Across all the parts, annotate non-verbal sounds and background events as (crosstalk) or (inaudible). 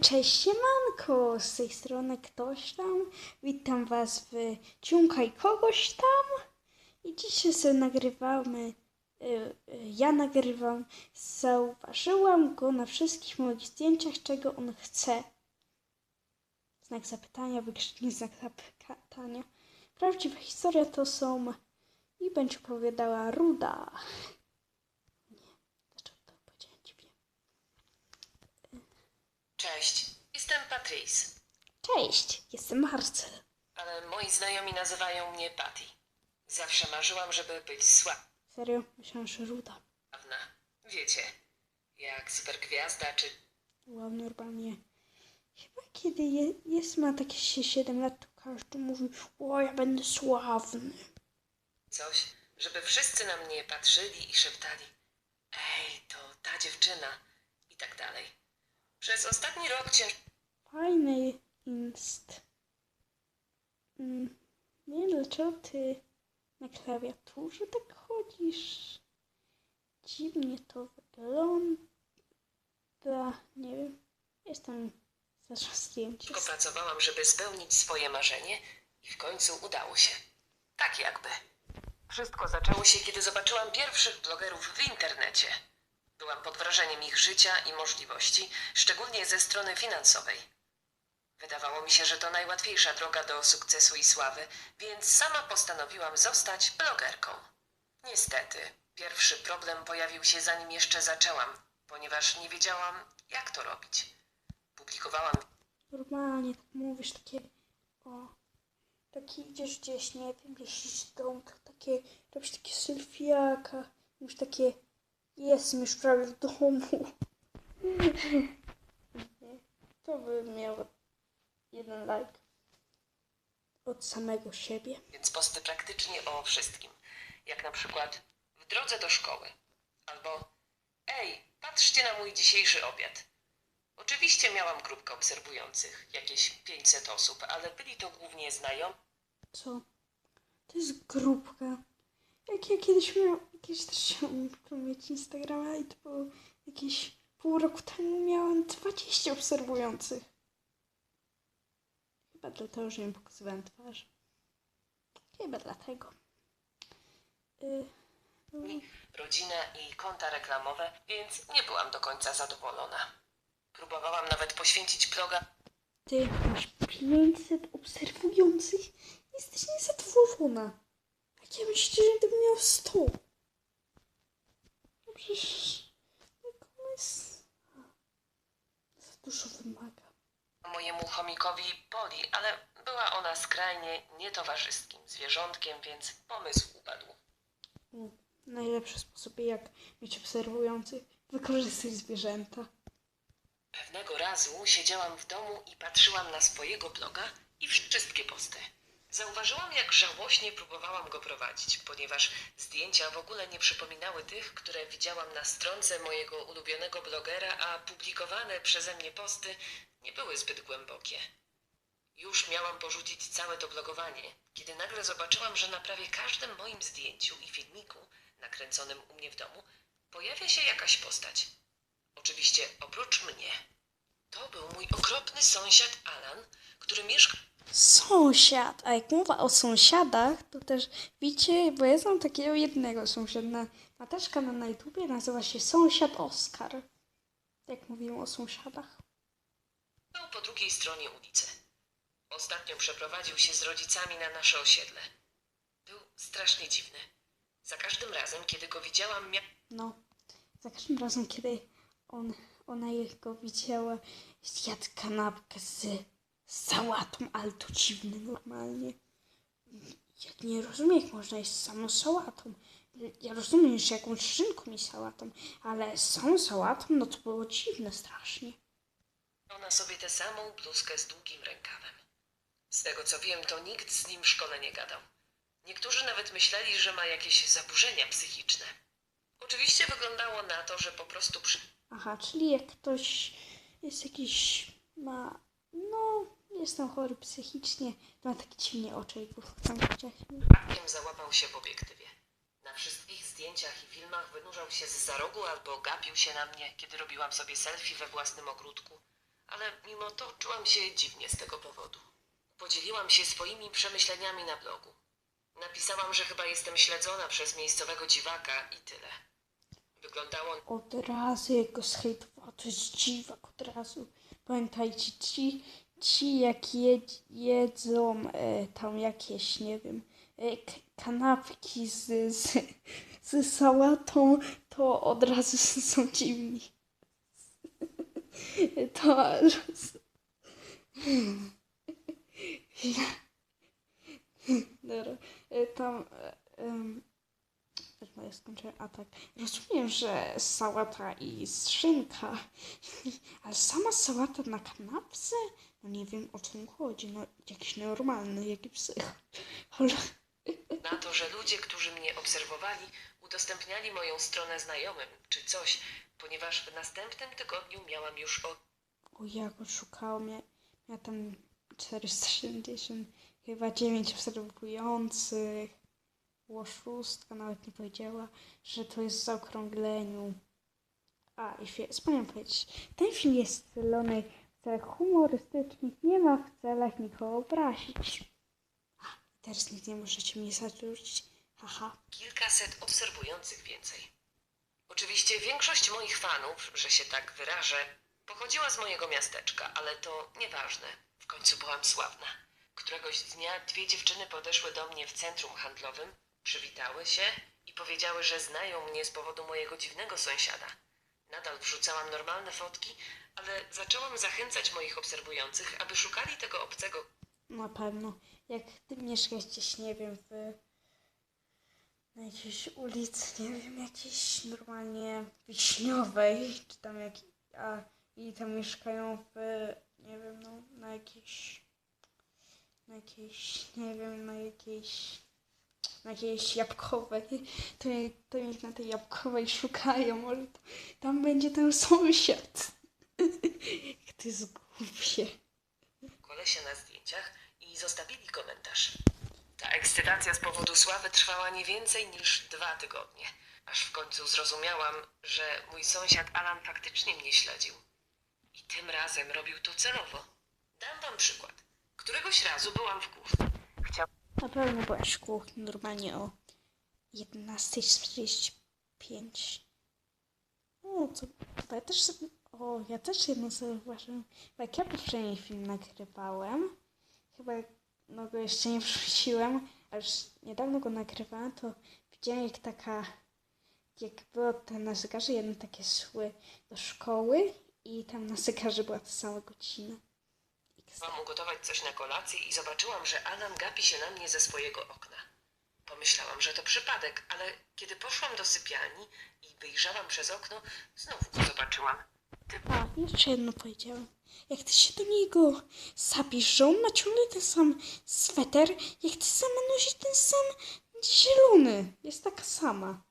Cześć siemanko, z tej strony ktoś tam. Witam was w Ciunka i kogoś tam. I dzisiaj sobie nagrywamy, y, y, ja nagrywam, zauważyłam go na wszystkich moich zdjęciach, czego on chce. Znak zapytania, wykrzyknik znak zapytania. Prawdziwa historia to są i będzie opowiadała Ruda. Nie, dlaczego to powiedziałem dziwnie? Cześć, jestem Patrice, Cześć, jestem Marcel. ale moi znajomi nazywają mnie Patty. Zawsze marzyłam, żeby być sławna. Serio? Myślałam, że Ruda. Wiecie, jak supergwiazda czy Wow, normalnie. Chyba kiedy je, jest ma takie się 7 lat, to każdy mówi, o ja będę sławny. coś, żeby wszyscy na mnie patrzyli i szeptali Ej, to ta dziewczyna i tak dalej. Przez ostatni rok cięż... Fajny inst. Mm, nie wiem, dlaczego ty na klawiaturze tak chodzisz. Dziwnie to wygląda. Nie wiem. Jestem. Tylko pracowałam, żeby spełnić swoje marzenie i w końcu udało się. Tak jakby. Wszystko zaczęło się, kiedy zobaczyłam pierwszych blogerów w internecie. Byłam pod wrażeniem ich życia i możliwości, szczególnie ze strony finansowej. Wydawało mi się, że to najłatwiejsza droga do sukcesu i sławy, więc sama postanowiłam zostać blogerką. Niestety, pierwszy problem pojawił się zanim jeszcze zaczęłam, ponieważ nie wiedziałam, jak to robić. Publikowałam Normalnie tak mówisz, takie o, taki idziesz gdzieś, nie wiem, jeździsz z domu, tak takie, robisz takie selfiaka, już takie, jestem już prawie w domu. To by miało jeden like od samego siebie. więc posty praktycznie o wszystkim. Jak na przykład w drodze do szkoły. Albo Ej, patrzcie na mój dzisiejszy obiad. Oczywiście miałam grupkę obserwujących, jakieś 500 osób, ale byli to głównie znajomi. Co? To jest grupka. Jak ja kiedyś miałam, kiedyś też chciałam mieć Instagrama i to było jakieś pół roku temu miałam 20 obserwujących. Chyba dlatego, że nie pokazywałam twarzy. Chyba dlatego. Y, y, rodzinę i konta reklamowe, więc nie byłam do końca zadowolona. Próbowałam nawet poświęcić bloga ty masz 500 obserwujących. Jesteś niezadowolona. Jak ja myślę, że gdybym miał 100. No przecież... Jak jest... Za dużo wymaga. mojemu chomikowi Poli, ale była ona skrajnie nietowarzyskim zwierzątkiem, więc pomysł upadł. U, najlepsze sposoby, jak mieć obserwujących, wykorzystać zwierzęta. Pewnego razu siedziałam w domu i patrzyłam na swojego bloga i wszystkie posty. Zauważyłam, jak żałośnie próbowałam go prowadzić, ponieważ zdjęcia w ogóle nie przypominały tych, które widziałam na stronce mojego ulubionego blogera, a publikowane przeze mnie posty nie były zbyt głębokie. Już miałam porzucić całe to blogowanie, kiedy nagle zobaczyłam, że na prawie każdym moim zdjęciu i filmiku nakręconym u mnie w domu pojawia się jakaś postać. Oczywiście oprócz mnie. To był mój okropny sąsiad Alan, który mieszka Sąsiad, a jak mowa o sąsiadach, to też widzicie, bo ja znam takiego jednego sąsiada. Ma też kanał na YouTubie, nazywa się Sąsiad Oskar. Jak mówiłem o sąsiadach. po drugiej stronie ulicy. Ostatnio przeprowadził się z rodzicami na nasze osiedle. Był strasznie dziwny. Za każdym razem, kiedy go widziałam, mia... No, za każdym razem, kiedy on, ona jego widziała, zjadł kanapkę z, z sałatą, ale to dziwne normalnie. Ja nie rozumiem, jak można jeść samą sałatą. Ja rozumiem, że jakąś szynką i sałatą, ale z samą sałatą, no to było dziwne strasznie. miał na sobie tę samą bluzkę z długim rękawem. Z tego co wiem, to nikt z nim w szkole nie gadał. Niektórzy nawet myśleli, że ma jakieś zaburzenia psychiczne. Oczywiście wyglądało na to, że po prostu przy... Aha, czyli jak ktoś jest jakiś, ma, no, jest tam chory psychicznie, ma takie dziwne oczy i przypadkiem załapał się w obiektywie. Na wszystkich zdjęciach i filmach wynurzał się z za rogu albo gapił się na mnie, kiedy robiłam sobie selfie we własnym ogródku. ale mimo to czułam się dziwnie z tego powodu. Podzieliłam się swoimi przemyśleniami na blogu. Napisałam, że chyba jestem śledzona przez miejscowego dziwaka i tyle. Wyglądało Od razu jak go zhejtował, to jest dziwak od razu. Pamiętajcie, ci, ci jak jedz, jedzą e, tam jakieś, nie wiem, e, kanapki z, z, z sałatą, to od razu (laughs) są dziwni. To Dobra, e, tam jak moje skończyłem, a tak, rozumiem, że sałata i szynka, ale sama sałata na kanapce? No nie wiem o co mu chodzi, no jakiś normalny, jaki psych. Ale na to, że ludzie, którzy mnie obserwowali, udostępniali moją stronę znajomym czy coś, ponieważ w następnym tygodniu miałam już o o ja go szukałam, ja, ja tam 470, chyba 9 obserwujących, było szóstka, nawet nie powiedziała, że to jest w zaokrągleniu. A, i fi- zapomniałam powiedzieć, ten film jest w celach humorystycznych, nie ma w celach nikogo obrazić. Teraz nikt nie możecie mnie zarzucić, haha. kilkaset obserwujących więcej. Oczywiście większość moich fanów, że się tak wyrażę, pochodziła z mojego miasteczka, ale to nieważne. W końcu byłam sławna. Któregoś dnia dwie dziewczyny podeszły do mnie w centrum handlowym, przywitały się i powiedziały, że znają mnie z powodu mojego dziwnego sąsiada. Nadal wrzucałam normalne fotki, ale zaczęłam zachęcać moich obserwujących, aby szukali tego obcego Na pewno. Jak ty mieszkasz gdzieś, nie wiem, w na jakiejś ulicy, nie wiem, jakiejś normalnie wiśniowej, czy tam jak, a i tam mieszkają w, nie wiem, no, na jakiejś, na jakiejś, nie wiem, na jakiejś, na jakiejś jabłkowej, to, to niech na tej jabłkowej szukają, ale tam będzie ten sąsiad. (laughs) Ty zgubie. kolesia na zdjęciach i zostawili komentarz. Ta ekscytacja z powodu sławy trwała nie więcej niż dwa tygodnie, aż w końcu zrozumiałam, że mój sąsiad Alan faktycznie mnie śledził. I tym razem robił to celowo. Dam wam przykład. Któregoś razu byłam w kuchni. Chciałam Na pewno byłaś w kuchni normalnie o 11.45. O, co? to ja też sobie, o, ja też jedno zauważyłem. Bo jak ja poprzedni film nagrywałem, chyba no go jeszcze nie wrzuciłem, ale niedawno go nagrywałem, to widziałem jak taka, jak było te na zegarze jedno takie szły do szkoły i tam na zegarze była ta sama godzina. Chciałam ugotować coś na kolację i zobaczyłam, że Alan gapi się na mnie ze swojego okna. Pomyślałam, że to przypadek, ale kiedy poszłam do sypialni i wyjrzałam przez okno, znowu go zobaczyłam. A, jeszcze jedno powiedziałem. Jak ty się do niego zapisz, że on ma ciągle ten sam sweter, jak ty sama nosisz ten sam zielony. Jest taka sama.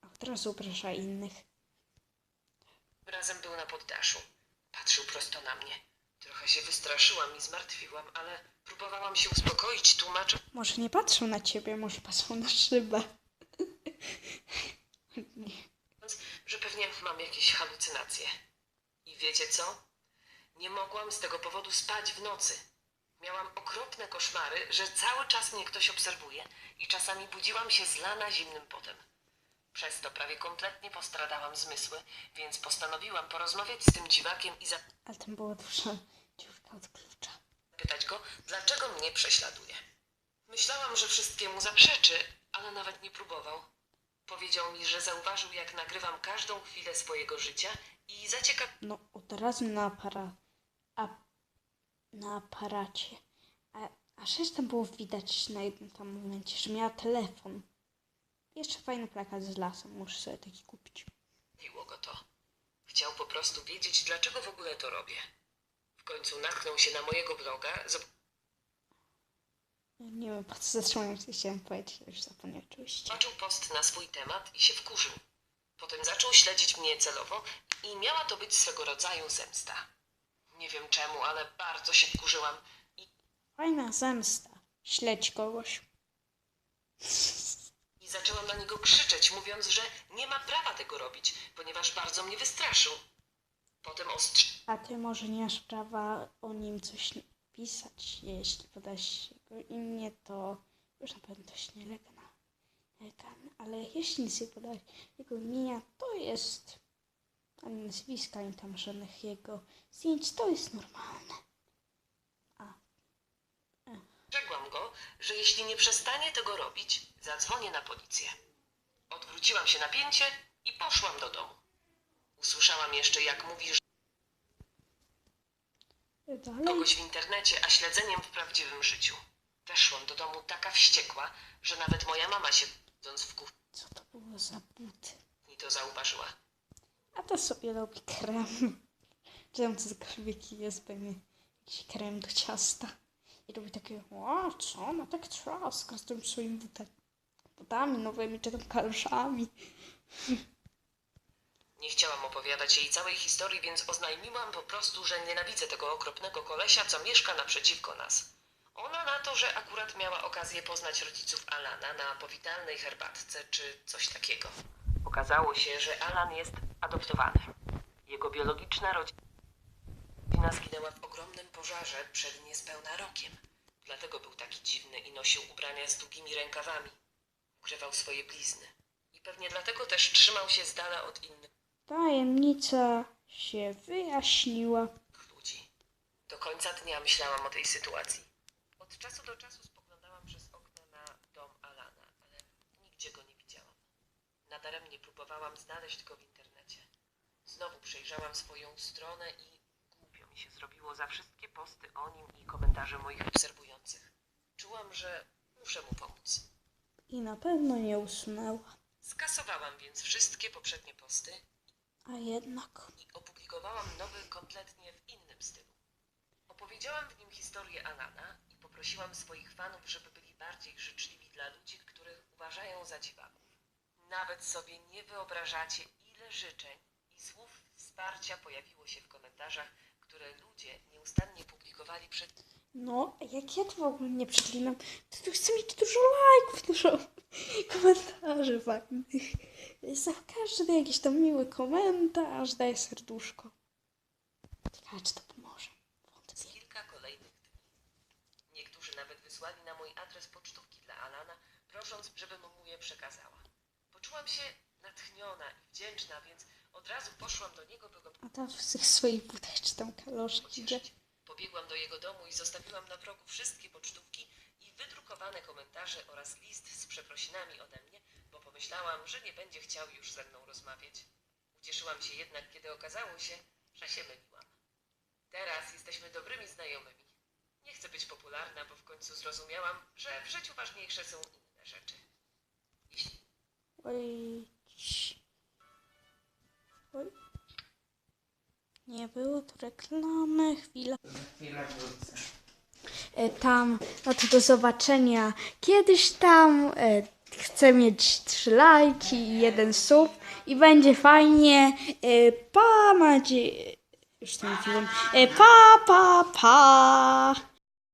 A od razu obraża innych. Razem był na poddaszu. Patrzył prosto na mnie. Trochę się wystraszyłam i zmartwiłam, ale próbowałam się uspokoić, tłumacząc, Może nie patrzą na ciebie, może patrzą na szybę. (laughs) Pewnie mam jakieś halucynacje. I wiecie co? Nie mogłam z tego powodu spać w nocy. Miałam okropne koszmary, że cały czas mnie ktoś obserwuje i czasami budziłam się zlana zimnym potem. Przez to prawie kompletnie postradałam zmysły, więc postanowiłam porozmawiać z tym dziwakiem i Ale tam była duża dziurka od klucza. zapytać go, dlaczego mnie prześladuje. Myślałam, że wszystkiemu zaprzeczy, ale nawet nie próbował. Powiedział mi, że zauważył, jak nagrywam każdą chwilę swojego życia i zaciekawił No od razu na aparat. A, na aparacie. A, a przecież tam było widać na jednym tam momencie, że miała telefon. Jeszcze fajny plakat z lasem, muszę sobie taki kupić. go to. Chciał po prostu wiedzieć, dlaczego w ogóle to robię. W końcu natknął się na mojego bloga, Nie wiem, po co zacząłem, co chciałem powiedzieć, już zapomniałem oczywiście. zobaczył post na swój temat i się wkurzył. Potem zaczął śledzić mnie celowo i miała to być swego rodzaju zemsta. Nie wiem czemu, ale bardzo się wkurzyłam i Fajna zemsta. Śledź kogoś. I zaczęłam na niego krzyczeć, mówiąc, że nie ma prawa tego robić, ponieważ bardzo mnie wystraszył. Potem ostrz... A ty może nie masz prawa o nim coś pisać. Jeśli podasz jego imię, to już na pewno jest nielegalne. Legalne. Ale jeśli nic nie podać jego imienia, to jest ani nazwiska, ani tam żadnych jego zdjęć, to jest normalne. Ostrzegłam go, że jeśli nie przestanie tego robić, zadzwonię na policję. Odwróciłam się na pięcie i poszłam do domu. Usłyszałam jeszcze, jak mówi, że Dalej. kogoś w internecie, a śledzeniem w prawdziwym życiu. Weszłam do domu taka wściekła, że nawet moja mama się budząc w kuchni Co to było za buty? to zauważyła. A to sobie robi krem. Czy tam cokolwiek jest, pewnie jakiś krem do ciasta. I robi takie, o co, ona tak trzaska z tym swoim butem. Butami nowymi, czy tam kaloszami. Nie chciałam opowiadać jej całej historii, więc oznajmiłam po prostu, że nienawidzę tego okropnego kolesia, co mieszka naprzeciwko nas. Ona na to, że akurat miała okazję poznać rodziców Alana na powitalnej herbatce czy coś takiego. Okazało się, że Alan jest adoptowany. Jego biologiczna rodzina zginęła w ogromnym pożarze przed niespełna rokiem. Dlatego był taki dziwny i nosił ubrania z długimi rękawami. Ukrywał swoje blizny. I pewnie dlatego też trzymał się z dala od innych Tajemnica się wyjaśniła. ludzi. Do końca dnia myślałam o tej sytuacji. Od czasu do czasu spoglądałam przez okno na dom Alana, ale nigdzie go nie widziałam. Nadaremnie próbowałam znaleźć go w internecie. Znowu przejrzałam swoją stronę i głupio mi się zrobiło za wszystkie posty o nim i komentarze moich obserwujących. Czułam, że muszę mu pomóc. I na pewno nie usunęła. Skasowałam więc wszystkie poprzednie posty A jednak. i opublikowałam nowy kompletnie w innym stylu. Opowiedziałam w nim historię Alana i poprosiłam swoich fanów, żeby byli bardziej życzliwi dla ludzi, których uważają za dziwaków. Nawet sobie nie wyobrażacie, ile życzeń i słów wsparcia pojawiło się w komentarzach, które ludzie nieustannie publikowali przed No, jak ja to w ogóle nie przeklinam, to tu chcę mieć dużo lajków, dużo komentarzy fajnych. Za każdy jakiś tam miły komentarz daję serduszko. Ciekawe, czy to wysłali na mój adres pocztówki dla Alana, prosząc, żebym mu je przekazała. Poczułam się natchniona i wdzięczna, więc od razu poszłam do niego, by go A tam w tych swoich butach czy tam kaloszach idzie. Pobiegłam do jego domu i zostawiłam na progu wszystkie pocztówki i wydrukowane komentarze oraz list z przeprosinami ode mnie, bo pomyślałam, że nie będzie chciał już ze mną rozmawiać. Ucieszyłam się jednak, kiedy okazało się, że się myliłam. Teraz jesteśmy dobrymi znajomymi. Nie chcę być popularna, bo w końcu zrozumiałam, że w życiu ważniejsze są inne rzeczy. Jeśli Oj. Oj. Nie było tu reklamy. Chwila. Chwilę wrócę. E, tam, no to do zobaczenia kiedyś tam. E, chcę mieć trzy lajki i jeden sub i będzie fajnie. E, pa, macie. Już ten film. E, pa, pa, pa.